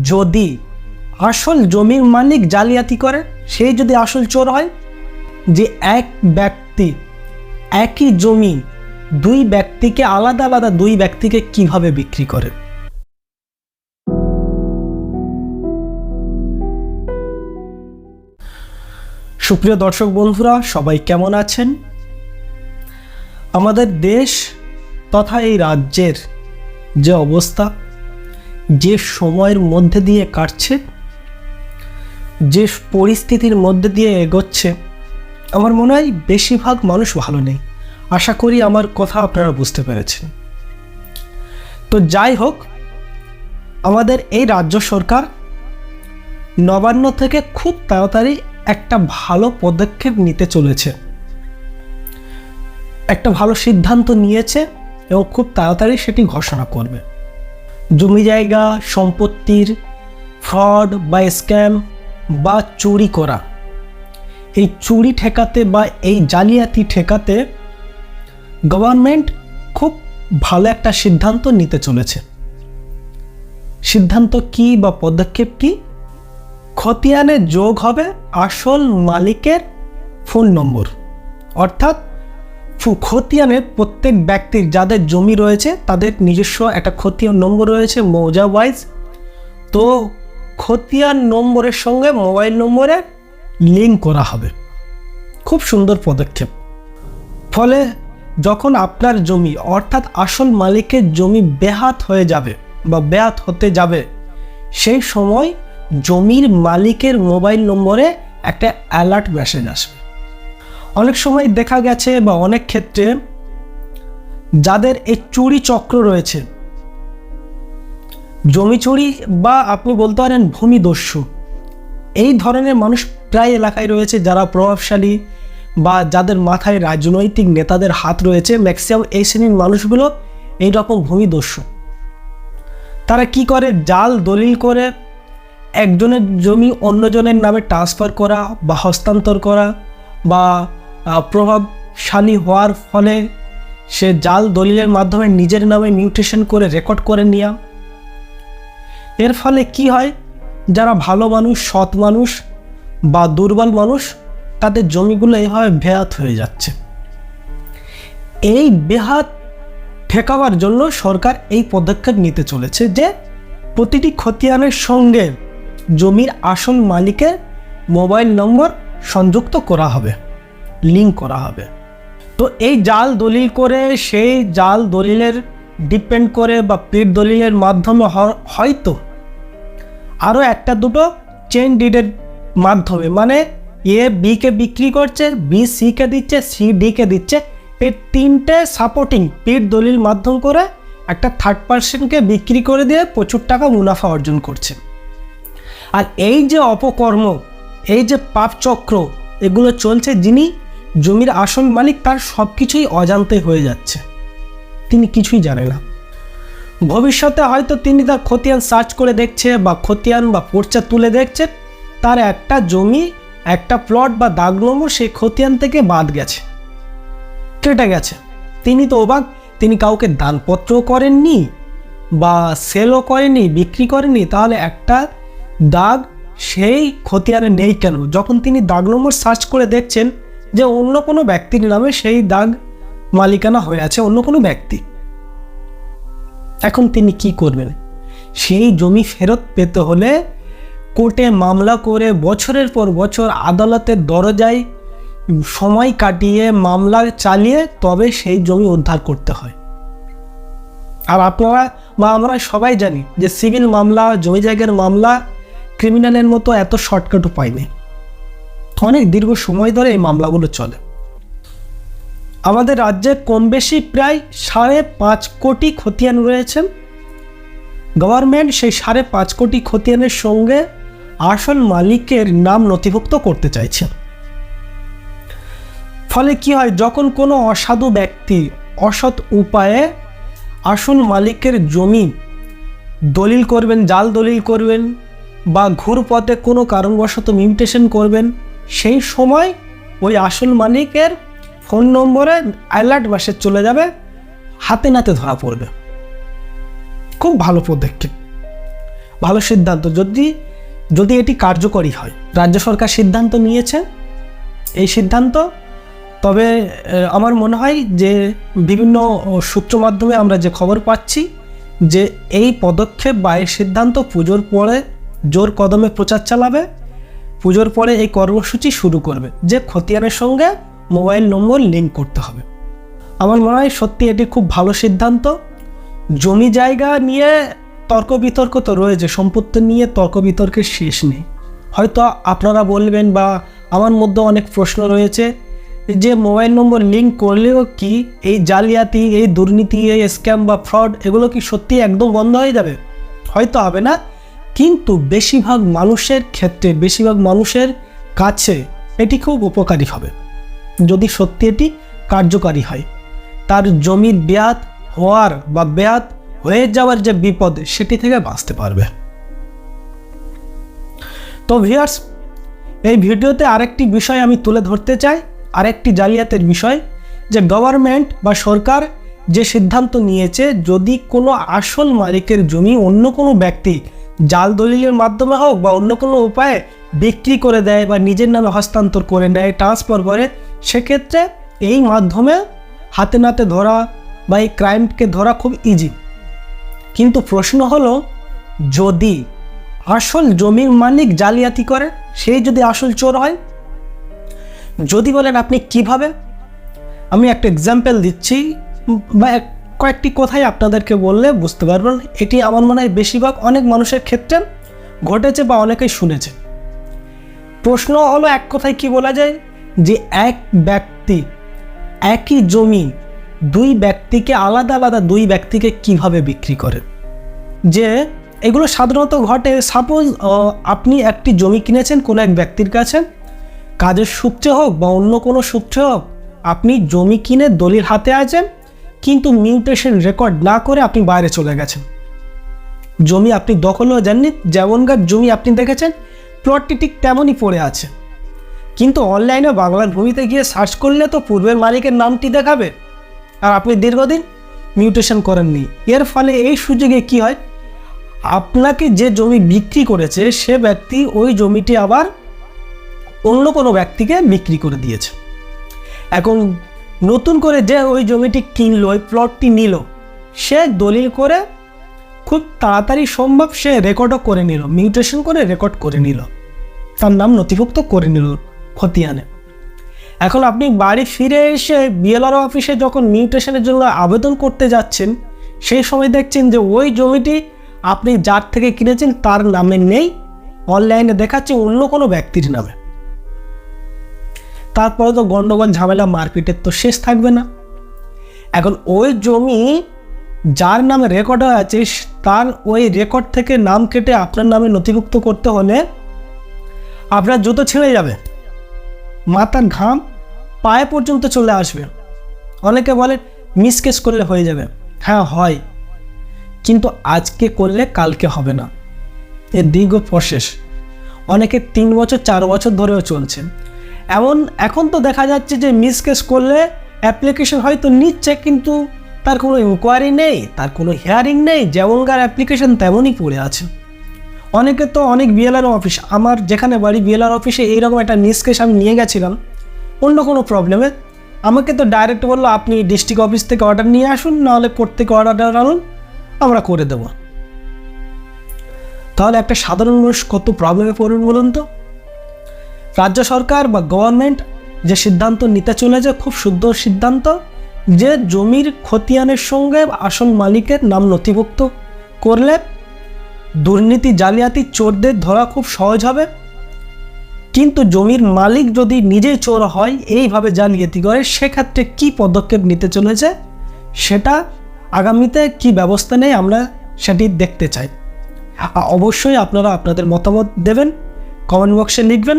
যদি আসল জমির মালিক জালিয়াতি করে সেই যদি আসল চোর হয়? যে এক ব্যক্তি একই জমি দুই ব্যক্তিকে আলাদা আলাদা দুই ব্যক্তিকে কীভাবে বিক্রি করে? সুপ্রিয় দর্শক বন্ধুরা, সবাই কেমন আছেন? আমাদের দেশ তথা এই রাজ্যের যে অবস্থা যে সময়ের মধ্যে দিয়ে কাটছে, যে পরিস্থিতির মধ্যে দিয়ে এগোচ্ছে, আমার মনে হয় বেশিরভাগ মানুষ ভালো নেই। আশা করি আমার কথা আপনারা বুঝতে পেরেছেন। তো যাই হোক, আমাদের এই রাজ্য সরকার নবান্ন থেকে খুব তাড়াতাড়ি একটা ভালো পদক্ষেপ নিতে চলেছে। একটা ভালো সিদ্ধান্ত নিয়েছে এবং খুব তাড়াতাড়ি সেটি ঘোষণা করবে। জমি জায়গা, সম্পত্তির ফ্রড বা স্ক্যাম বা চুরি করা। এই চুরি ঠেকাতে বা এই জালিয়াতি ঠেকাতে গভর্নমেন্ট খুব ভালো একটা সিদ্ধান্ত নিতে চলেছে। সিদ্ধান্ত কি বা পদক্ষেপ কি? খতিয়ানে যোগ হবে আসল মালিকের ফোন নম্বর, অর্থাৎ খতিয়ানের প্রত্যেক ব্যক্তির যাদের জমি রয়েছে, তাদের নিজস্ব একটা খতিয়ান নম্বর রয়েছে মৌজা ওয়াইজ তো খতিয়ান নম্বরের সঙ্গে মোবাইল নম্বরে লিঙ্ক করা হবে। খুব সুন্দর পদক্ষেপ। ফলে যখন আপনার জমি, অর্থাৎ আসল মালিকের জমি বেহাত হয়ে যাবে বা বেহাত হতে যাবে, সেই সময় জমির মালিকের মোবাইল নম্বরে একটা অ্যালার্ট মেসেজ আসবে। অনেক সময় দেখা গেছে বা অনেক ক্ষেত্রে যাদের এই চুরি চক্র রয়েছে, জমি চুরি বা আপনি বলতে পারেন ভূমিদস্যু এই ধরনের মানুষ প্রায় এলাকায় রয়েছে যারা প্রভাবশালী বা যাদের মাথায় রাজনৈতিক নেতাদের হাত রয়েছে। ম্যাক্সিমাম এই শ্রেণির মানুষগুলো এই রকম ভূমিদস্যু তারা কি করে? জাল দলিল করে একজনের জমি অন্যজনের নামে ট্রান্সফার করা বা হস্তান্তর করা বা প্রভাবশালী হওয়ার ফলে সে জাল দলিলের মাধ্যমে নিজের নামে মিউটেশন করে রেকর্ড করে নেওয়া এর ফলে কি হয়? যারা ভালো মানুষ, সৎ মানুষ বা দুর্বল মানুষ, তাদের জমিগুলো এভাবে বেহাত হয়ে যাচ্ছে। এই বেহাত ঠেকাবার জন্য সরকার এই পদক্ষেপ নিতে চলেছে যে, প্রতিটি খতিয়ানের সঙ্গে জমির আসল মালিকের মোবাইল নম্বর সংযুক্ত করা হবে। লিঙ্ক করা হবে। তো এই জাল দলিল করে সেই জাল দলিলের ডিপেন্ড করে বা পেড দলিলের মাধ্যমে হয়তো আরও একটা দুটো চেন ডিডের মাধ্যমে মানে এ বিকে বিক্রি করছে, বি সিকে দিচ্ছে, সি ডিকে দিচ্ছে, এই তিনটে সাপোর্টিং পেড দলিল মাধ্যম করে একটা থার্ড পার্সনকে বিক্রি করে দিয়ে প্রচুর টাকা মুনাফা অর্জন করছে। আর এই যে অপকর্ম, এই যে পাপচক্র, এগুলো চলছে যিনি জমির আসল মালিক তার সব কিছুই অজান্তে হয়ে যাচ্ছে। তিনি কিছুই জানে না। ভবিষ্যতে হয়তো তিনি তার খতিয়ান সার্চ করে দেখছে বা খতিয়ান বা পর্চা তুলে দেখছে, তার একটা জমি, একটা প্লট বা দাগ নম্বর সেই খতিয়ান থেকে বাদ গেছে। কেটে গেছে। তিনি তো অবাক, তিনি কাউকে দানপত্র করেননি বা সেলও করেনি বিক্রি করেনি তাহলে একটা দাগ সেই খতিয়ানে নেই কেন? যখন তিনি দাগ নম্বর সার্চ করে দেখছেন যে অন্য কোনো ব্যক্তির নামে সেই দাগ মালিকানা হয়ে আছে, অন্য কোনো ব্যক্তি। এখন তিনি কি করবেন? সেই জমি ফেরত পেতে হলে কোর্টে মামলা করে বছরের পর বছর আদালতের দরজায় সময় কাটিয়ে মামলা চালিয়ে তবে সেই জমি উদ্ধার করতে হয়। আর আপনারা বা আমরা সবাই জানি যে সিভিল মামলা, জমি জায়গার মামলা, ক্রিমিনালের মতো এত শর্টকাট নেই অনেক দীর্ঘ সময় ধরে এই মামলাগুলো চলে। আমাদের রাজ্যে কম বেশি প্রায় সাড়ে পাঁচ কোটি খতিয়ান রয়েছেন গভর্নমেন্ট সেই সাড়ে পাঁচ কোটি খতিয়ানের সঙ্গে আসল মালিকের নাম নথিভুক্ত করতে চাইছে। ফলে কি হয়, যখন কোনো অসাধু ব্যক্তি অসৎ উপায়ে আসল মালিকের জমি দলিল করবেন, জাল দলিল করবেন বা ঘুরপথে কোনো কারণবশত মিউটেশন করবেন সেই সময় ওই আসল মালিকের ফোন নম্বরে অ্যালার্ট মেসেজ চলে যাবে, হাতে নাতে ধরা পড়বে। খুব ভালো পদক্ষেপ। ভালো সিদ্ধান্ত। যদি যদি এটি কার্যকরী হয়, রাজ্য সরকার সিদ্ধান্ত নিয়েছে এই সিদ্ধান্ত, তবে আমার মনে হয় যে বিভিন্ন সূত্র মাধ্যমে আমরা যে খবর পাচ্ছি যে এই পদক্ষেপ বা এই সিদ্ধান্ত পুজোর পরে জোর কদমে প্রচার চালাবে। পুজোর পরে এই কর্মসূচি শুরু করবে, যে খতিয়ানের সঙ্গে মোবাইল নম্বর লিঙ্ক করতে হবে। আমার মনে হয় সত্যি এটি খুব ভালো সিদ্ধান্ত। জমি জায়গা নিয়ে তর্ক বিতর্ক তো রয়েছে, সম্পত্তি নিয়ে তর্ক বিতর্কের শেষ নেই। হয়তো আপনারা বলবেন বা আমার মধ্যে অনেক প্রশ্ন রয়েছে, যে মোবাইল নম্বর লিঙ্ক করলেও কি এই জালিয়াতি, এই দুর্নীতি, এই স্ক্যাম বা ফ্রড এগুলো কি সত্যি একদম বন্ধ হয়ে যাবে? হয়তো হবে না। কিন্তু বেশিরভাগ মানুষের ক্ষেত্রে, বেশিরভাগ মানুষের কাছে এটি খুব উপকারী হবে। যদি সত্যি এটি কার্যকারী হয়, তার জমির বেয়াত হওয়ার বা বেয়াত হয়ে যাওয়ার যে বিপদ, সেটি থেকে বাঁচতে পারবে। তো ভিয়ার্স এই ভিডিওতে আরেকটি বিষয় আমি তুলে ধরতে চাই, আরেকটি জালিয়াতের বিষয়, যে গভর্নমেন্ট বা সরকার যে সিদ্ধান্ত নিয়েছে, যদি কোনো আসল মালিকের জমি অন্য কোনো ব্যক্তি জাল দলিলের মাধ্যমে হোক বা অন্য কোনো উপায়ে বিক্রি করে দেয় বা নিজের নামে হস্তান্তর করে নেয় ট্রান্সফার করে, সেক্ষেত্রে এই মাধ্যমে হাতে নাতে ধরা বা এই ক্রাইমকে ধরা খুব ইজি কিন্তু প্রশ্ন হলো, যদি আসল জমির মালিক জালিয়াতি করে, সেই যদি আসল চোর হয়? যদি বলেন আপনি কীভাবে? আমি একটা এক্সাম্পল দিচ্ছি, বা কয়েকটি কথাই আপনাদেরকে বললে বুঝতে পারবেন। এটি আমার মনে হয় বেশিরভাগ অনেক মানুষের ক্ষেত্রে ঘটেছে বা অনেকেই শুনেছে। প্রশ্ন হলো এক কথায় কি বলা যায়? যে এক ব্যক্তি, একই জমি দুই ব্যক্তিকে আলাদা আলাদা দুই ব্যক্তিকে কীভাবে বিক্রি করে? যে এগুলো সাধারণত ঘটে সাপোজ আপনি একটি জমি কিনেছেন, কোনো এক ব্যক্তির কাছে। কাজের সূত্রে হোক বা অন্য কোনো সূত্রে হোক, আপনি জমি কিনে দলিল হাতে আছেন কিন্তু মিউটেশন রেকর্ড না করে আপনি বাইরে চলে গেছেন। জমি আপনি দখলও জাননি যেমনকার জমি আপনি দেখেছেন প্লটটি ঠিক তেমনই পড়ে আছে। কিন্তু অনলাইনে বাংলার ভূমিতে গিয়ে সার্চ করলে তো পূর্বের মালিকের নামটি দেখাবে। আর আপনি দীর্ঘদিন মিউটেশন করেননি। এর ফলে এই সুযোগে কি হয়? আপনাকে যে জমি বিক্রি করেছে, সে ব্যক্তি ওই জমিটি আবার অন্য কোনো ব্যক্তিকে বিক্রি করে দিয়েছে। এখন নতুন করে যে ওই জমিটি কিনলো, ওই প্লটটি নিল, সে দলিল করে খুব তাড়াতাড়ি সম্ভব সে রেকর্ডও করে নিল মিউটেশন করে রেকর্ড করে নিল। তার নাম নথিভুক্ত করে নিল খতিয়ানে। এখন আপনি বাড়ি ফিরে এসে বিএলআর অফিসে যখন মিউটেশনের জন্য আবেদন করতে যাচ্ছেন, সেই সময় দেখছেন যে ওই জমিটি আপনি যার থেকে কিনেছেন তার নামে নেই অনলাইনে দেখাচ্ছে অন্য কোনো ব্যক্তির নামে। তারপরে তো গন্ডগোল, ঝামেলা, মারপিটের তো শেষ থাকবে না। এখন ওই জমি যার নামে রেকর্ড হয়ে আছে, তার ওই রেকর্ড থেকে নাম কেটে আপনার নামে নথিভুক্ত করতে হলে আপনার জুতো ছেড়ে যাবে। মাথার ঘাম পায়ে পর্যন্ত চলে আসবে। অনেকে বলে মিসকেস করলে হয়ে যাবে। হ্যাঁ হয়। কিন্তু আজকে করলে কালকে হবে না। এর দীর্ঘ প্রসেস অনেকে তিন বছর, চার বছর ধরেও চলছে। এমন, এখন তো দেখা যাচ্ছে যে মিসকেস করলে অ্যাপ্লিকেশন হয়তো নিচ্ছে, কিন্তু তার কোনো ইনকোয়ারি নেই, তার কোনো হিয়ারিং নেই, যেমনকার অ্যাপ্লিকেশন তেমনই পড়ে আছে। অনেকে তো অনেক বিএলআর অফিস আমার যেখানে বাড়ি বিএলআর অফিসে এইরকম একটা মিসকেস আমি নিয়ে গেছিলাম, অন্য কোনো প্রবলেমে আমাকে তো ডাইরেক্ট বলল, আপনি ডিস্ট্রিক্ট অফিস থেকে অর্ডার নিয়ে আসুন, নাহলে কোর্ট থেকে অর্ডার আনুন, আমরা করে দেবো। তাহলে একটা সাধারণ মানুষ কত প্রবলেমে পড়বেন বলুন তো? রাজ্য সরকার বা গভর্নমেন্ট যে সিদ্ধান্ত নিতে চলেছে, খুব সুন্দর সিদ্ধান্ত যে জমির খতিয়ানের সঙ্গে আসল মালিকের নাম নথিভুক্ত করলে দুর্নীতি, জালিয়াতি, চোরদের ধরা খুব সহজ হবে। কিন্তু জমির মালিক যদি নিজেই চোর হয়, এইভাবে জালিয়াতি করে, সেক্ষেত্রে কি পদক্ষেপ নিতে চলেছে, সেটা আগামীতে কি ব্যবস্থা নেই আমরা সেটি দেখতে চাই। অবশ্যই আপনারা আপনাদের মতামত দেবেন কমেন্ট বক্সে লিখবেন।